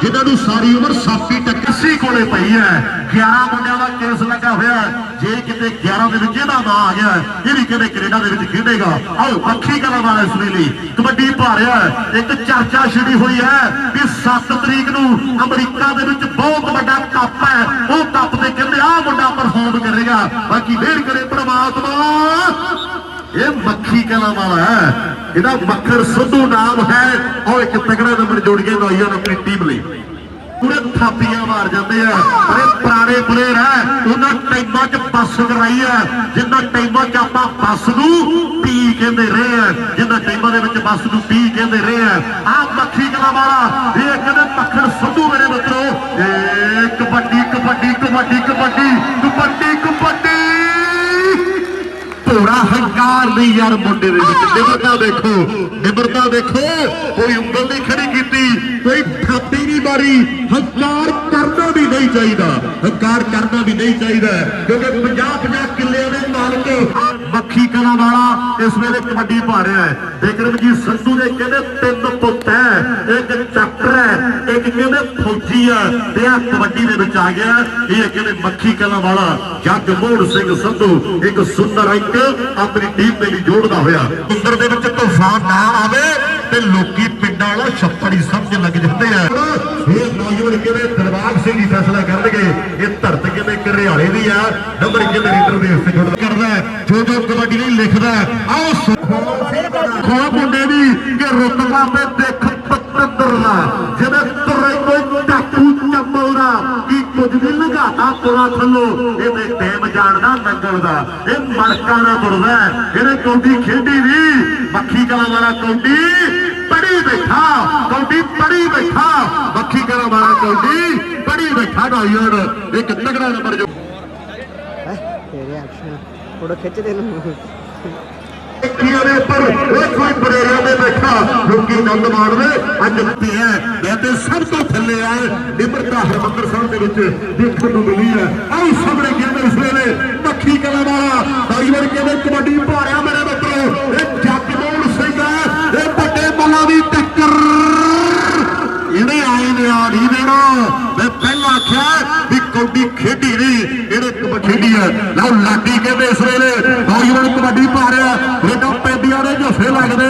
ਜਿਨ੍ਹਾਂ ਨੂੰ ਸਾਰੀ ਉਮਰ ਸਾਫੀ ਟੱਕਸੀ ਕੋਲੇ ਪਈ ਹੈ। 11 ਮੁੰਡਿਆਂ ਦਾ ਕੇਸ ਲੱਗਾ ਹੋਇਆ ਜੇ ਕਿਤੇ 11 ਦੇ ਵਿੱਚ ਇਹਦਾ ਨਾਂ ਆ ਗਿਆ, ਇਹ ਵੀ ਕਿਤੇ ਕੈਨੇਡਾ ਦੇ ਵਿੱਚ ਖੇਡੇਗਾ। ਆਓ ਅੱਖੀ ਕਲਾ ਵਾਲਾ ਇਸ ਵੇਲੇ ਕਬੱਡੀ ਪਾ ਇੱਕ ਚਰਚਾ ਛਿੜੀ ਹੋਈ ਹੈ ਕਿ 7 ਤਰੀਕ ਨੂੰ ਅਮਰੀਕਾ ਦੇ ਵਿੱਚ ਬਹੁਤ ਵੱਡਾ ਕੱਪ ਹੈ। ਉਹ ਕੱਪ ਤੇ ਕਹਿੰਦੇ ਆਹ ਮੁੰਡਾ ਪਰਫਾਰਮ ਕਰੇਗਾ। ਬਾਕੀ ਵੇਰ ਕਰੇ ਪਰਮਾਤਮਾ। ਇਹ ਮੱਖੀ ਕਲਾ ਵਾਲਾ ਹੈ। ਇਹਦਾ ਮੱਖਣ ਸਿੱਧੂ ਨਾਮ ਹੈ। ਉਹ ਇੱਕ ਤਗੜਾ ਨੰਬਰ ਜੋੜ ਕੇ ਨੌਜਵਾਨ ਆਪਣੀ ਟੀਮ ਲਈ। ਪੂਰੇ ਥਾਪੀਆਂ ਮਾਰ ਜਾਂਦੇ ਆ। ਪਰ ਪੁਰਾਣੇ ਪਲੇਅਰ ਹੈ ਉਹਨਾਂ ਟਾਈਮਾਂ 'ਚ ਬੱਸ ਕਰਾਈ ਹੈ ਜਿੰਨਾ ਟਾਈਮਾਂ 'ਚ ਆਪਾਂ ਬੱਸ ਨੂੰ ਪੀ ਕਹਿੰਦੇ ਰਹੇ ਆ, ਜਿੰਨਾ ਟਾਈਮਾਂ ਦੇ ਵਿੱਚ ਬੱਸ ਨੂੰ ਪੀ ਕਹਿੰਦੇ ਰਹੇ ਆ। ਆ ਮੱਖੀ ਕਲਾ ਵਾਲਾ, ਇਹ ਕਹਿੰਦੇ ਮੱਖਣ ਸਿੱਧੂ ਮੇਰੇ ਮਿੱਤਰੋ। ਇਹ ਕਬੱਡੀ ਕਬੱਡੀ ਕਬੱਡੀ ਕਬੱਡੀ ਕਬੱਡੀ ਕਬੱਡੀ ਭੋਰਾ ਹੰਕਾਰ ਨਹੀਂ ਯਾਰ ਮੁੰਡੇ ਦੇ ਵਿੱਚ। ਨਿਮਰਤਾ ਦੇਖੋ ਨਿਮਰਤਾ ਦੇਖੋ। ਕੋਈ ਉਂਗਲ ਨਹੀਂ ਖੜੀ ਕੀਤੀ ਕੋਈ ਥਾਪੀ ਨਹੀਂ ਮਾਰੀ। ਹੰਕਾਰ ਕਰਨਾ ਵੀ ਨਹੀਂ ਚਾਹੀਦਾ। ਹੰਕਾਰ ਕਰਨਾ ਵੀ ਨਹੀਂ ਚਾਹੀਦਾ। ਕਿਉਂਕਿ 50 50 ਕਿੱਲਿਆਂ ਦੇ ਮਾਲਕ ਮੱਖੀ ਕਲਾ ਵਾਲਾ ਇਸ ਵੇਲੇ ਕਬੱਡੀ ਪਾ ਰਿਹਾ ਹੈ। ਬਿਕਰਮਜੀਤ ਸੰਧੂ ਦੇ ਕਹਿੰਦੇ ਤਿੰਨ ਪੁੱਤ ਹੈ? ਇੱਕ ਕਹਿੰਦੇ ਫੌਜੀ ਹੈ ਤੇ ਆ ਕਬੱਡੀ ਦੇ ਵਿੱਚ ਆ ਗਿਆ। ਇਹ ਕਹਿੰਦੇ ਮੱਖੀ ਕਲਾ ਵਾਲਾ ਜੱਗ ਮੋਹਨ ਸਿੰਘ ਸੰਧੂ, ਇੱਕ ਸੁੰਦਰ ਅੰਕ ਆਪਣੀ ਟੀਮ ਦੇ ਲਈ ਜੋੜਦਾ ਹੋਇਆ। ਸੁੰਦਰ ਦੇ ਵਿੱਚ ਤੂਫਾਨ ਨਾ ਆਵੇ ਤੇ ਲੋਕੀ ਪਿੰਡਾਂ ਵਾਲਾ ਛੱਪੜ ਹੀ ਸਮਝ ਲੱਗ ਜਾਂਦੇ ਆ। ਇਹ ਨੌਜਵਾਨ ਕਹਿੰਦੇ ਦਿਲਬਾਗ ਸਿੰਘ ਹੀ ਫੈਸਲਾ ਕਰਨਗੇ। ਇਹ ਧਰਤ ਕਹਿੰਦੇ ਘਰਿਆਲੇ ਦੀ ਆ? ਨੰਬਰ ਕਹਿੰਦੇ ਰੀਡਰ ਦੇ ਉੱਤੇ ਜੁੜਦਾ ਕਰਦਾ ਜੋ ਜੋ ਕਬੱਡੀ ਲਈ ਲਿਖਦਾ ਆਓ ਖੋ ਮੁੰਡੇ ਦੀ ਕਿ ਰੁਤਬਾ ਤੇ ਦੇਖ। ਪਤੰਦਰ ਦਾ ਜਿਵੇਂ ਤੁਰੇ ਕੋਈ ਟਾਕੂ ਚੰਬਲ ਦਾ ਕੀ ਕੁਝ ਵੀ ਲੰਘਾਤਾ ਪੁਰਾ ਥੱਲੋ, ਇਹਦੇ ਟਾਈਮ ਜਾਣਦਾ ਨੰਗਲ ਦਾ। ਇਹ ਮੜਕਾ ਨਾ ਤੁਰਦਾ, ਇਹਨੇ ਕੌਡੀ ਖੇਡੀ ਵੀ, ਮੱਖੀ ਕਲਾ ਵਾਲਾ ਕੌਡੀ ਪੜੀ ਬੈਠਾ, ਕੌਡੀ ਪੜੀ ਬੈਠਾ, ਮੱਖੀ ਕਲਾ ਵਾਲਾ ਕੌਡੀ ਪੜੀ ਬੈਠਾ ਨੌਜਵਾਨ ਇੱਕ ਤਗੜਾ ਨੰਬਰ ਜੋ ਤੇਰੇ ਐਕਸ਼ਨ ਫੋਟੋ ਖਿੱਚਦੇ ਨੂੰ ਕੀ ਉਹ ਕੋਈ ਬਰੇਰਿਆਂ ਦੇ ਬੈਠਾ ਲੋਕੀ ਆਨੰਦ ਮਾਣਦੇ ਅੱਜ ਤੇ ਹੈ, ਮੈਂ ਸਭ ਤੋਂ ਥੱਲੇ ਆ। ਨਿਮਰਤਾ ਹਰਮੰਦਰ ਸਾਹਿਬ ਦੇ ਵਿੱਚ ਦੇਖਣ ਨੂੰ ਮਿਲੀ ਹੈ। ਆਹ ਸਾਹਮਣੇ ਕਹਿੰਦੇ ਇਸ ਵੇਲੇ ਮੱਖੀ ਕਲਾ ਵਾਲਾ ਨੌਜਵਾਨ ਕਹਿੰਦੇ ਕਬੱਡੀ ਭਾਰਿਆ ਮੇਰੇ ਮਿੱਤਰੋ। ਇਹ ਜੱਗ ਸਿੰਘ ਹੈ, ਇਹ ਵੱਡੇ ਮੱਲਾਂ ਦੀ ਟੱਕਰ। ਇਹਨੇ ਆਏ ਨੇ ਆ ਨਹੀਂ ਦੇਣਾ। ਮੈਂ ਪਹਿਲਾਂ ਆਖਿਆ ਵੀ ਕਬੱਡੀ ਖੇਡੀ ਨਹੀਂ, ਇਹਨੇ ਕਬੱਡੀ ਖੇਡੀ ਹੈ। ਲਓ, ਲਾਡੀ ਕਹਿੰਦੇ ਇਸ ਵੇਲੇ ਨੌਜਵਾਨ ਕਬੱਡੀ ਭਾਰਿਆ। ਝੱਫੇ ਲੱਗਦੇ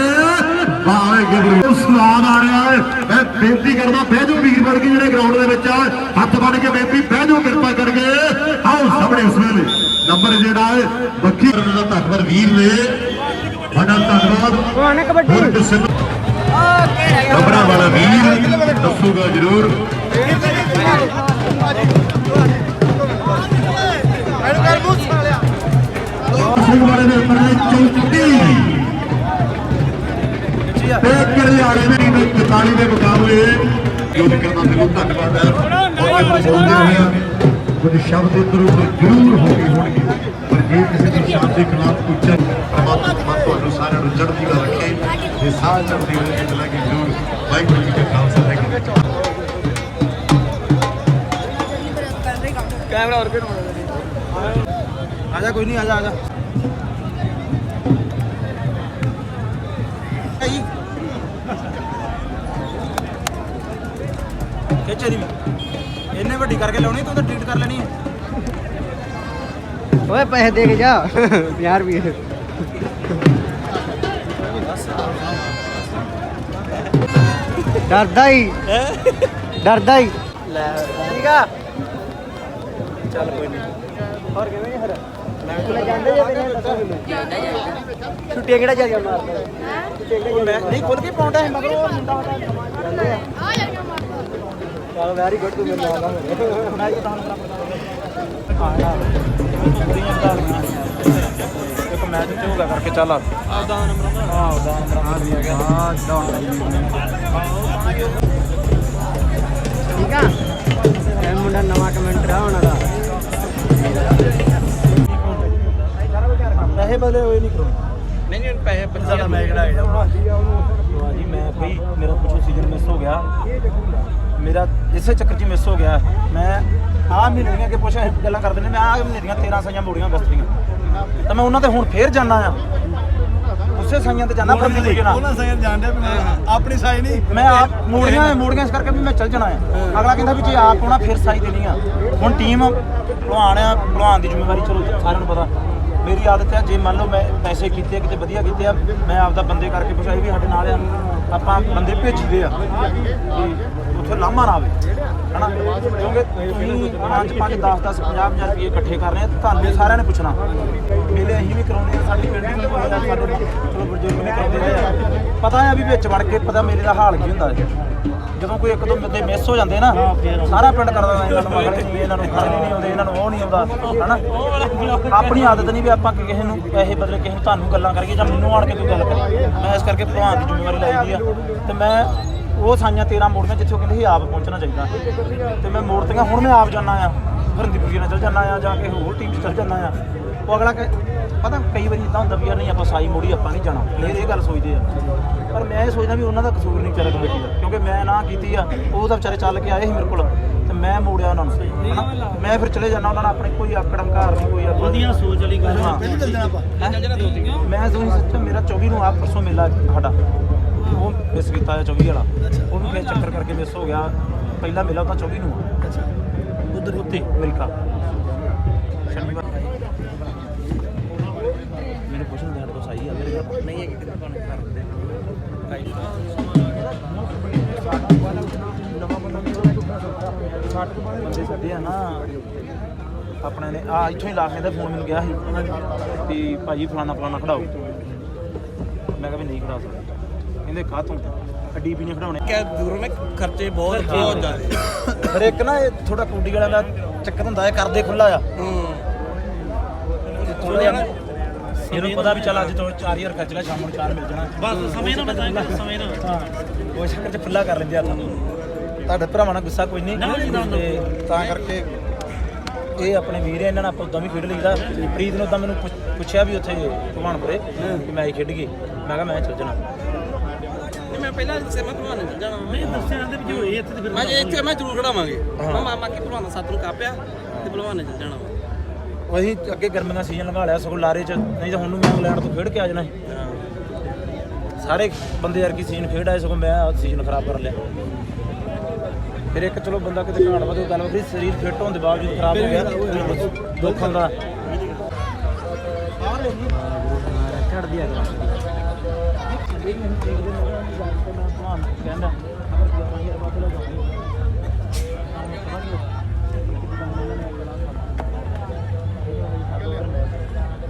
ਬਾਵੇ ਗਿਬਰੂ ਸਵਾਦ ਆ ਰਿਹਾ ਹੈ ਮੈਂ ਬੇਨਤੀ ਕਰਦਾ ਬਹਿ ਜਾਓ ਵੀਰ ਵਰਗੇ ਜਿਹੜੇ ਗਰਾਊਂਡ ਦੇ ਵਿੱਚ ਆ। ਹੱਥ ਬੰਨ ਕੇ ਬੇਨਤੀ ਬਹਿ ਜਾਓ ਕਿਰਪਾ ਕਰਕੇ। ਆਓ ਸਾਹਮਣੇ ਇਸ ਵੇਲੇ। ਨੰਬਰ ਜਿਹੜਾ ਹੈ ਬੱਕੀ ਦਾ ਧੰਨਵਾਦ ਵੀਰ ਨੇ। ਬੜਾ ਧੰਨਵਾਦ। ਕਬੱਡੀ? ਵਾਲਾ ਵੀਰ ਦੱਸੂਗਾ ਜ਼ਰੂਰ। ਸਿੰਘ ਵਾਲੇ ਦੇ ਉੱਪਰ ਨੇ ਚੌਕੀ ਤੇ ਕਰਿਆਲੇ ਦੇ ਵੀ 44 ਦੇ ਮੁਕਾਬਲੇ ਜੋ ਕਰਨਾ ਮੈਨੂੰ ਧੰਨਵਾਦ ਹੈ। ਬੋਲਦੇ ਹੋਏ ਕੁਝ ਸ਼ਬਦ ਇੱਧਰ ਉੱਧਰ ਜ਼ਰੂਰ ਹੋ ਗਏ ਹੋਣਗੇ। ਪਰ ਜੇ ਕਿਸੇ ਦੀ ਸ਼ਾਨ ਦੇ ਖਿਲਾਫ ਕੋਈ ਚੱਲ ਪਰਮਾਤਮਾ ਤੁਹਾਨੂੰ ਸਾਰਿਆਂ ਨੂੰ ਚੜ੍ਹਦੀ ਕਲਾ ਰੱਖੇ ਤੇ ਸਾਹ ਚੜ੍ਹਦੀ ਹੋਏ ਤੇ ਲੱਗੇ ਜ਼ਰੂਰ ਵਾਹਿਗੁਰੂ ਜੀ ਕਾ ਖਾਲਸਾ ਵਾਹਿਗੁਰੂ ਜੀ ਕੀ ਫਤਿਹ। ਆਜਾ ਕੋਈ ਨਹੀਂ ਆਜਾ ਆਜਾ ਖਿੱਚੇ ਦੀ ਇੰਨੇ ਵੱਡੀ ਕਰਕੇ ਲਾਉਣੀ ਤੂੰ ਤਾਂ ਟ੍ਰੀਟ ਕਰ ਲੈਣੀ ਹੈ। ਓਏ ਪੈਸੇ ਦੇ ਕੇ ਜਾ। 50 ਰੁਪਏ। ਡਰਦਾ ਹੀ। ਡਰਦਾ ਹੀ। ਲੈ ਠੀਕ ਆ। ਚੱਲ ਕੋਈ ਨਹੀਂ ਹੋਰ ਕਿਵੇਂ ਨੇ ਫਿਰ? ਮੈਂ ਜਾਂਦੇ ਜੇ ਤੇਰੇ ਦੱਸੋ ਮੈਨੂੰ ਛੁੱਟੀਆਂ ਕਿਹੜਾ ਚੱਲ ਜਾਂਦਾ? ਮੈਂ ਨਹੀਂ ਖੁੱਲ ਕੇ ਪਾਉਂਦਾ ਹੈ ਮਗਰ ਉਹ ਮੁੰਡਾ ਉਹਦਾ ਜਾਂਦੇ ਆ ਚਲ ਵੈਰੀ ਗੁੱਡ ਤੂੰ ਮੇਰੇ ਨਾਲ ਆ ਮੈਂ ਜੀ ਤੁਹਾਨੂੰ ਆਣਾ ਇੱਕ ਮੈਚ ਚ ਹੋਗਾ ਕਰਕੇ ਚੱਲ ਆ। ਦਾ ਨੰਬਰ ਹਾਂ ਦਾ ਨੰਬਰ ਵੀ ਆ ਗਿਆ। ਹਾਂ ਠੀਕ ਆ? ਇਹ ਮੁੰਡਾ ਨਵਾਂ ਕਮੈਂਟਰ ਆ ਉਹਨਾਂ ਦਾ। ਪੈਸੇ ਬਦਲੇ ਹੋਏ ਨਹੀਂ ਕਰੋ। ਨਹੀਂ ਨਹੀਂ ਪੈਸੇ ਬੱਚੇ ਮੈਂ ਕਿਹੜਾ ਜੀ ਮੈਂ ਬਈ ਮੇਰਾ ਕੁਝ ਸੀਜ਼ਨ ਮਿਸ ਹੋ ਗਿਆ। ਮੇਰਾ ਇਸੇ ਚੱਕਰ 'ਚ ਮਿਸ ਹੋ ਗਿਆ। ਮੈਂ ਆਹ ਮਹੀਨੇ ਕੇ ਪੁੱਛਿਆ ਗੱਲਾਂ ਕਰਦੇ ਨੇ ਮੈਂ ਆਹ ਮਹੀਨੇ ਦੀਆਂ 13 ਸਾਈਆਂ ਮੋੜੀਆਂ ਅਗਸਤ ਦੀਆਂ ਤਾਂ ਮੈਂ ਉਹਨਾਂ ਤੇ ਹੁਣ ਫੇਰ ਜਾਣਾ ਆ। ਉਸੇ ਸਾਈਆਂ ਤੇ ਜਾਣਾ ਫਰੰਦੀ ਦੇ ਜਾਣਾ ਉਹਨਾਂ ਸਾਈਨ ਜਾਣਦੇ ਆਪਣੀ ਸਾਈ ਨਹੀਂ। ਮੈਂ ਆਪ ਮੋੜੀਆਂ ਮੋੜੀਆਂ ਇਸ ਕਰਕੇ ਵੀ ਮੈਂ ਚੱਲ ਜਾਣਾ ਆ। ਅਗਲਾ ਕਹਿੰਦਾ ਵੀ ਜੇ ਆਪ ਹੋਣਾ ਫਿਰ ਸਾਈ ਦੇਣੀ ਆ। ਹੁਣ ਟੀਮ ਭਲਵਾਨ ਆ ਭਲਵਾਨ ਦੀ ਜ਼ਿੰਮੇਵਾਰੀ ਚਲੋ ਸਾਰਿਆਂ ਨੂੰ ਪਤਾ। ਮੇਰੀ ਆਦਤ ਆ ਜੇ ਮੰਨ ਲਓ ਮੈਂ ਪੈਸੇ ਕੀਤੇ ਆ, ਕਿਤੇ ਵਧੀਆ ਕੀਤੇ ਆ ਮੈਂ ਆਪਦਾ ਬੰਦੇ ਕਰਕੇ ਪੁੱਛਾਈ ਵੀ ਸਾਡੇ ਨਾਲ ਆ। ਆਪਾਂ ਬੰਦੇ ਭੇਜੀਦੇ ਆ। ਉੱਥੇ ਲਾਮਾ ਨਾ ਆਵੇ। ਹਨਾ? ਕਿਉਂਕਿ ਤੁਸੀਂ 5 5 10 10 50 50 ਰੁਪਏ ਇਕੱਠੇ ਕਰ ਰਹੇ ਆ ਤੁਹਾਨੂੰ ਸਾਰਿਆਂ ਨੇ ਪੁੱਛਣਾ। ਮੇਲੇ ਅਸੀਂ ਵੀ ਕਰਾਉਂਦੇ ਆ ਸਾਡੀ ਪਿੰਡ ਵੀ ਹੋਇਆ ਸਾਡੇ ਚਲੋ ਬਜ਼ੁਰਗ ਵੀ ਕਰਾਉਂਦੇ ਆ। ਪਤਾ ਆ ਵੀ ਵਿੱਚ ਵੜ ਕੇ ਪਤਾ ਮੇਰੇ ਦਾ ਹਾਲ ਕੀ ਹੁੰਦਾ ਹੈ। ਜਦੋਂ ਕੋਈ ਇੱਕ ਦੋ ਬੰਦੇ ਮਿਸ ਹੋ ਜਾਂਦੇ ਨਾ, ਸਾਰਾ ਪਿੰਡ ਕਰਦਾ ਇਹਨਾਂ ਨੂੰ ਮਗਲੇ ਨਹੀਂ ਇਹਨਾਂ ਨੂੰ ਖੜਨੇ ਨਹੀਂ ਆਉਂਦੇ ਇਹਨਾਂ ਨੂੰ ਉਹ ਨਹੀਂ ਆਉਂਦਾ ਹਨਾ? ਆਪਣੀ ਆਦਤ ਨਹੀਂ ਵੀ ਆਪਾਂ ਕਿਸੇ ਨੂੰ ਪੈਸੇ ਬਦਲੇ ਕਿਸੇ ਨੂੰ ਤੁਹਾਨੂੰ ਗੱਲਾਂ ਕਰੀਏ ਜਾਂ ਮੈਨੂੰ ਆਣ ਕੇ ਕੋਈ ਗੱਲ ਕਰੇ। ਮੈਂ ਇਸ ਕਰਕੇ ਭਗਵਾਨ ਦੀ ਜ਼ਿੰਮੇਵਾਰੀ ਲਾਈ ਦੀ ਆ। ਤੇ ਮੈਂ ਉਹ ਸਾਈਆਂ 13 ਮੋੜੀਆਂ ਜਿੱਥੇ ਉਹ ਕਹਿੰਦੇ ਸੀ ਆਪ ਪਹੁੰਚਣਾ ਚਾਹੀਦਾ। ਤੇ ਮੈਂ ਮੋੜਤੀਆਂ ਹੁਣ ਮੈਂ ਆਪ ਜਾਣਾ ਆ। ਹਰਦੀਪੁਰੀ ਨਾਲ ਚੱਲ ਜਾਣਾ ਆ ਜਾਂ ਕਿ ਹੋਰ ਟੀਮ 'ਚ ਚੱਲ ਜਾਣਾ ਆ। ਉਹ ਅਗਲਾ ਪਤਾ ਕਈ ਵਾਰੀ ਇਦਾਂ ਹੁੰਦਾ ਵੀ ਯਾਰ ਨਹੀਂ ਆਪਾਂ ਸਾਈ ਮੋੜੀ ਆਪਾਂ ਨਹੀਂ ਜਾਣਾ। ਫਿਰ ਇਹ ਗੱਲ ਸੋਚਦੇ ਆ। ਪਰ ਮੈਂ ਇਹ ਸੋਚਦਾ ਵੀ ਉਹਨਾਂ ਦਾ ਕਸੂਰ ਨਹੀਂ ਵਿਚਾਰਾ ਕਮੇਟੀ ਦਾ ਕਿਉਂਕਿ ਮੈਂ ਨਾ ਕੀਤੀ ਆ ਉਹ ਤਾਂ ਵਿਚਾਰੇ ਚੱਲ ਕੇ ਆਏ ਸੀ ਮੇਰੇ ਕੋਲ। ਤੇ ਮੈਂ ਮੋੜਿਆ ਉਹਨਾਂ ਨੂੰ। ਹਨਾ? ਮੈਂ ਫਿਰ ਚਲੇ ਜਾਣਾ ਉਹਨਾਂ ਨਾਲ ਆਪਣੇ ਕੋਈ ਆਕੜ ਹੰਕਾਰ ਨਹੀਂ ਕੋਈ ਆਪਾਂ ਵਧੀਆ ਸੋਚ ਵਾਲੀ ਗੱਲ ਹਾਂ। ਪਹਿਲੇ ਚੱਲ ਜਾਣਾ ਆਪਾਂ? ਮੈਂ ਤੁਸੀਂ ਸੱਚ ਮੇਰਾ 24 ਨੂੰ ਆ ਪਰਸੋਂ ਮੇਲਾ ਸਾਡਾ। ਮਿਸ ਕੀਤਾ ਆ 24 ਵਾਲਾ। ਉਹ ਵੀ ਕਿਸੇ ਚੱਕਰ ਕਰਕੇ ਮਿਸ ਹੋ ਗਿਆ। ਪਹਿਲਾ ਮੇਲਾ ਤਾਂ 24 ਨੂੰ ਆ। ਅੱਛਾ। ਉਧਰ ਉੱਤੇ ਅਮਰੀਕਾ। ਸ਼ਨੀਵਾਰ ਮੈਨੂੰ ਪੁੱਛਣ ਦੇਣ ਤੋਂ ਸਹੀ ਆ ਮੇਰੇ ਕੋਲ ਨਹੀਂ ਹੈ ਕਿ ਕਿਤੇ ਪਾਣੀ ਕਰਦੇ ਬੰਦੇ ਸੱਦੇ ਆ ਨਾ। ਆਪਣੇ ਨੇ ਆ ਇੱਥੋਂ ਹੀ ਲਾ ਕੇ ਦਾ ਫੋਨ ਮੈਨੂੰ ਗਿਆ ਸੀ ਵੀ ਭਾਜੀ ਫਲਾਣਾ ਫਲਾਣਾ ਖੜਾਓ। ਮੈਂ ਕਿਹਾ ਵੀ ਨਹੀਂ ਖੜਾ ਸਕਦਾ। ਕਹਿੰਦੇ ਕਾਹਤੋਂ ਡੀਪੀ ਨੇ ਖੜਾਉਣੇ ਕਿ ਦੂਰੋਂ ਵਿੱਚ ਖਰਚੇ ਬਹੁਤ ਬਹੁਤ ਜ਼ਿਆਦਾ। ਫਿਰ ਇੱਕ ਨਾ ਇਹ ਥੋੜਾ ਕੁੰਡੀ ਵਾਲਿਆਂ ਦਾ ਚੱਕਰ ਹੁੰਦਾ ਹੈ ਕਰਦੇ ਖੁੱਲਾ ਆ। ਥੋੜਾ ਇਹਨੂੰ ਪਤਾ ਵੀ ਚੱਲ ਅੱਜ ਤੋਂ 4000 ਖਰਚ ਲਿਆ ਸ਼ਾਮ ਨੂੰ 4 ਮਿਲ ਜਾਣਾ। ਬਸ ਸਮੇਂ ਨਾਲ ਬਤਾਏਗਾ ਸਮੇਂ ਨਾਲ। ਹਾਂ ਉਹ ਚੱਕਰ ਚ ਖੁੱਲਾ ਕਰ ਲੈਂਦੇ ਆ ਤੁਹਾਡੇ ਭਰਾਵਾਂ ਨਾਲ ਗੁੱਸਾ ਕੋਈ ਨਹੀਂ। ਤੇ ਤਾਂ ਕਰਕੇ ਇਹ ਆਪਣੇ ਵੀਰ ਇਹਨਾਂ ਨਾਲ ਆਪਾਂ ਉਦਾਂ ਵੀ ਖੇਡ ਲਈਦਾ ਪ੍ਰੀਤ ਨੂੰ ਤਾਂ ਮੈਨੂੰ ਪੁੱਛ- ਪੁੱਛਿਆ ਵੀ ਉੱਥੇ ਭਗਵਾਨਪੁਰੇ ਕਿ ਮੈਂ ਖੇਡ ਗਈ। ਮੈਂ ਕਿਹਾ ਮੈਂ ਚੱਲ ਜਾਣਾ। ਮੈਂ ਪਹਿਲਾਂ ਸੇਮਾ ਭਲਵਾਨ ਨੂੰ ਜਾਣਾ ਮੈਂ ਦੱਸਿਆ ਜਾਂਦੇ ਵੀ ਹੋਏ ਇੱਥੇ ਤੇ ਫਿਰ ਮੈਂ ਜੇ ਇੱਥੇ ਮੈਂ ਜ਼ਰੂਰ ਖੜਾਵਾਂਗੇ। ਮੈਂ ਮਾਮਾ ਕੀ ਭਲਵਾਨ ਸੱਤ ਨੂੰ ਕਾਪਿਆ ਤੇ ਭਲਵਾਨ ਨੇ ਚੱਲ ਜਾਣਾ ਵਾ। ਅਸੀਂ ਅੱਗੇ ਗਰਮੀਆਂ ਸੀਜ਼ਨ ਲਗਾ ਲਿਆ ਸਗੋਂ ਲਾਰੇ ਚ ਨਹੀਂ ਤਾਂ ਹੁਣ ਨੂੰ ਮੈਂ ਇੰਗਲੈਂਡ ਤੋਂ ਖੇਡ ਕੇ ਆ ਜਾਣਾ ਸੀ। ਸਾਰੇ ਬੰਦੇ ਯਾਰ ਕੀ ਸੀਜ਼ਨ ਖੇਡ ਆਏ ਸਗੋਂ ਮੈਂ ਸੀਜ਼ਨ ਖਰਾਬ ਕਰ ਲਿਆ। ਫਿਰ ਇੱਕ ਚਲੋ ਬੰਦਾ ਕਿਤੇ ਘਾਟ ਵਧੋ ਗੱਲ ਵਧੀ ਸਰੀਰ ਫਿੱਟ ਹੋਣ ਦੇ ਬਾਵਜੂਦ ਖਰਾਬ ਹੋ ਗਿਆ। ਦੁੱਖ ਹੁੰਦਾ ਚੜਦੀ ਆ ਕਹਿੰਦਾ ਅਗਰ 11000 ਰੁਪਏ ਲੈ ਜਾਵਾਂਗੇ